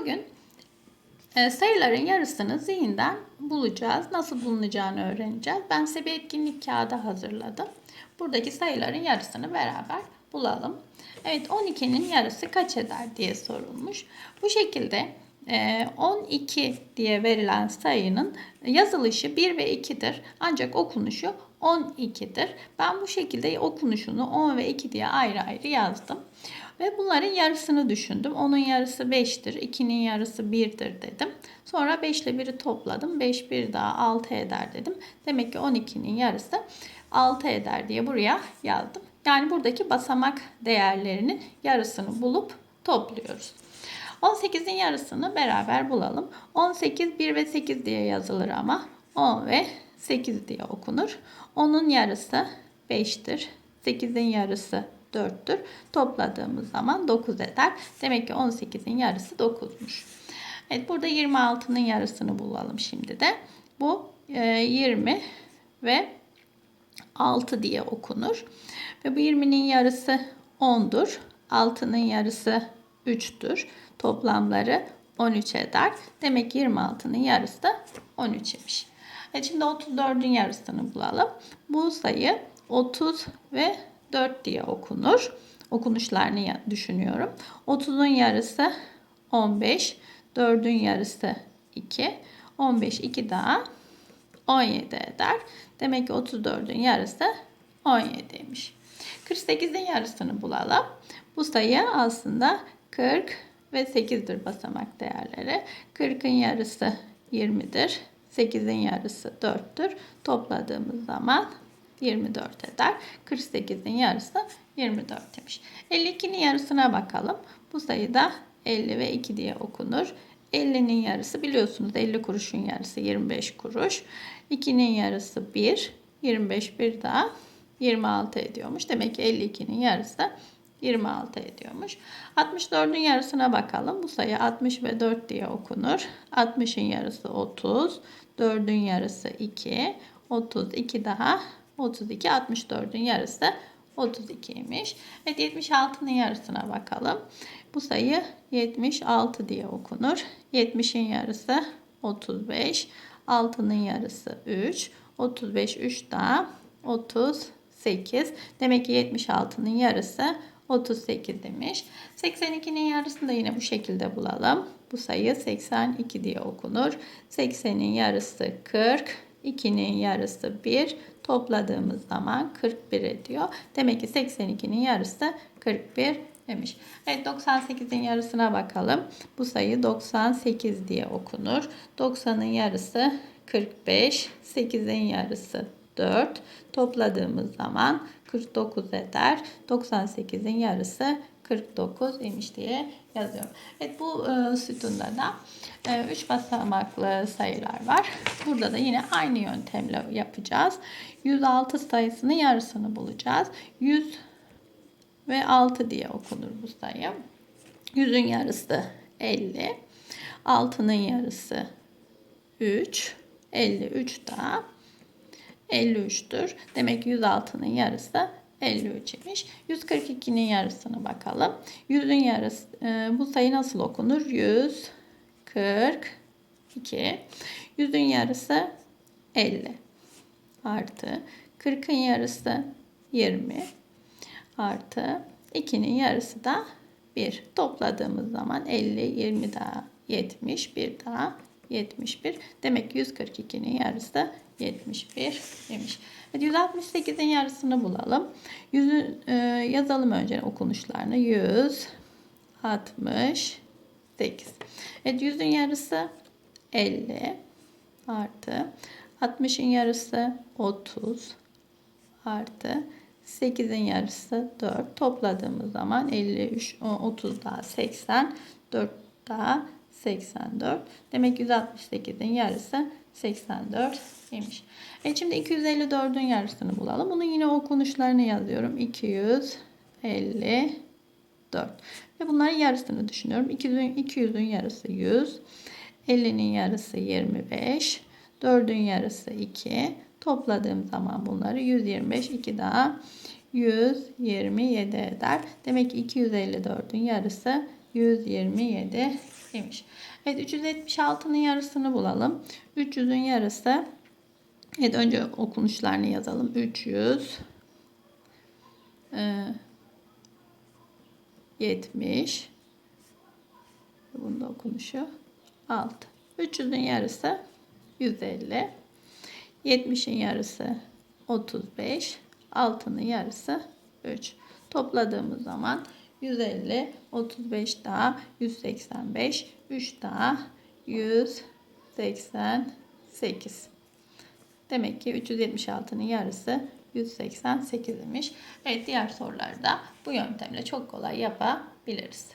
Bugün e, sayıların yarısını zihinden bulacağız. Nasıl bulunacağını öğreneceğiz. Ben size bir etkinlik kağıdı hazırladım. Buradaki sayıların yarısını beraber bulalım. Evet 12'nin yarısı kaç eder diye sorulmuş. Bu şekilde 12 diye verilen sayının yazılışı 1 ve 2'dir. Ancak okunuşu 12'dir. Ben bu şekilde okunuşunu 10 ve 2 diye ayrı ayrı yazdım. Ve bunların yarısını düşündüm. 10'un yarısı 5'tir. 2'nin yarısı 1'dir dedim. Sonra 5 ile 1'i topladım. 5 bir daha 6 eder dedim. Demek ki 12'nin yarısı 6 eder diye buraya yazdım. Yani buradaki basamak değerlerinin yarısını bulup topluyoruz. 18'in yarısını beraber bulalım. 18 1 ve 8 diye yazılır ama 10 ve 8 diye okunur. 10'un yarısı 5'tir. 8'in yarısı 4'tür. Topladığımız zaman 9 eder. Demek ki 18'in yarısı 9'muş. Evet burada 26'nın yarısını bulalım şimdi de. Bu 20 e, ve 6 diye okunur. Ve bu 20'nin yarısı 10'dur. 6'nın yarısı 3'tür. Toplamları 13 eder. Demek ki 26'nın yarısı da 13 imiş. Evet şimdi 34'ün yarısını bulalım. Bu sayı 30 ve 4 diye okunur. Okunuşlarını düşünüyorum. 30'un yarısı 15. 4'ün yarısı 2. 15 2 daha 17 eder. Demek ki 34'ün yarısı 17'ymiş. 48'in yarısını bulalım. Bu sayı aslında 40 ve 8'dir basamak değerleri. 40'ın yarısı 20'dir. 8'in yarısı 4'tür. Topladığımız zaman 24 eder. 48'in yarısı 24 demiş. 52'nin yarısına bakalım. Bu sayıda 50 ve 2 diye okunur. 50'nin yarısı biliyorsunuz 50 kuruşun yarısı 25 kuruş. 2'nin yarısı 1. 25 bir daha 26 ediyormuş. Demek ki 52'nin yarısı 26 ediyormuş. 64'ün yarısına bakalım. Bu sayı 60 ve 4 diye okunur. 60'ın yarısı 30. 4'ün yarısı 2. 32 daha 32. 64'ün yarısı 32'ymiş. Evet 76'nın yarısına bakalım. Bu sayı 76 diye okunur. 70'in yarısı 35. 6'nın yarısı 3. 35 3 daha 38. Demek ki 76'nın yarısı 38 demiş. 82'nin yarısını da yine bu şekilde bulalım. Bu sayı 82 diye okunur. 80'in yarısı 40. 2'nin yarısı 1. Topladığımız zaman 41 ediyor. Demek ki 82'nin yarısı 41 demiş. Evet 98'in yarısına bakalım. Bu sayı 98 diye okunur. 90'ın yarısı 45. 8'in yarısı 4. Topladığımız zaman 49 eder. 98'in yarısı 49 imiş diye yazıyorum. Evet bu e, sütunda da 3 e, basamaklı sayılar var. Burada da yine aynı yöntemle yapacağız. 106 sayısının yarısını bulacağız. 100 ve 6 diye okunur bu sayı. 100'ün yarısı 50. 6'nın yarısı 3. 53 daha 53'tür. Demek ki 106'nın yarısı 53 imiş. 142'nin yarısını bakalım. 100'ün yarısı e, bu sayı nasıl okunur? 142. 100'ün yarısı 50 artı 40'ın yarısı 20 artı 2'nin yarısı da 1. Topladığımız zaman 50, 20 daha 70, 1 daha 71. Demek ki 142'nin yarısı 71 demiş. Hadi 168'in yarısını bulalım. 100'ü e, yazalım önce okunuşlarını. 168. Evet 100'ün yarısı 50 artı 60'ın yarısı 30 artı 8'in yarısı 4 topladığımız zaman 53 30 daha 80 4 daha 84 demek 168'in yarısı 84 imiş. E şimdi 254'ün yarısını bulalım. Bunun yine okunuşlarını yazıyorum. 254 ve bunların yarısını düşünüyorum. 200'ün 200'ün yarısı 100. 50'nin yarısı 25. 4'ün yarısı 2. Topladığım zaman bunları 125 2 daha 127 eder. Demek ki 254'ün yarısı 127 imiş. Evet 376'nın yarısını bulalım. 300'ün yarısı Evet önce okunuşlarını yazalım. 300 e, 70 Bunun da okunuşu 6. 300'ün yarısı 150. 70'in yarısı 35. 6'nın yarısı 3. Topladığımız zaman 150, 35 daha 185, 3 daha 188. Demek ki 376'nın yarısı 188 imiş. Evet diğer soruları da bu yöntemle çok kolay yapabiliriz.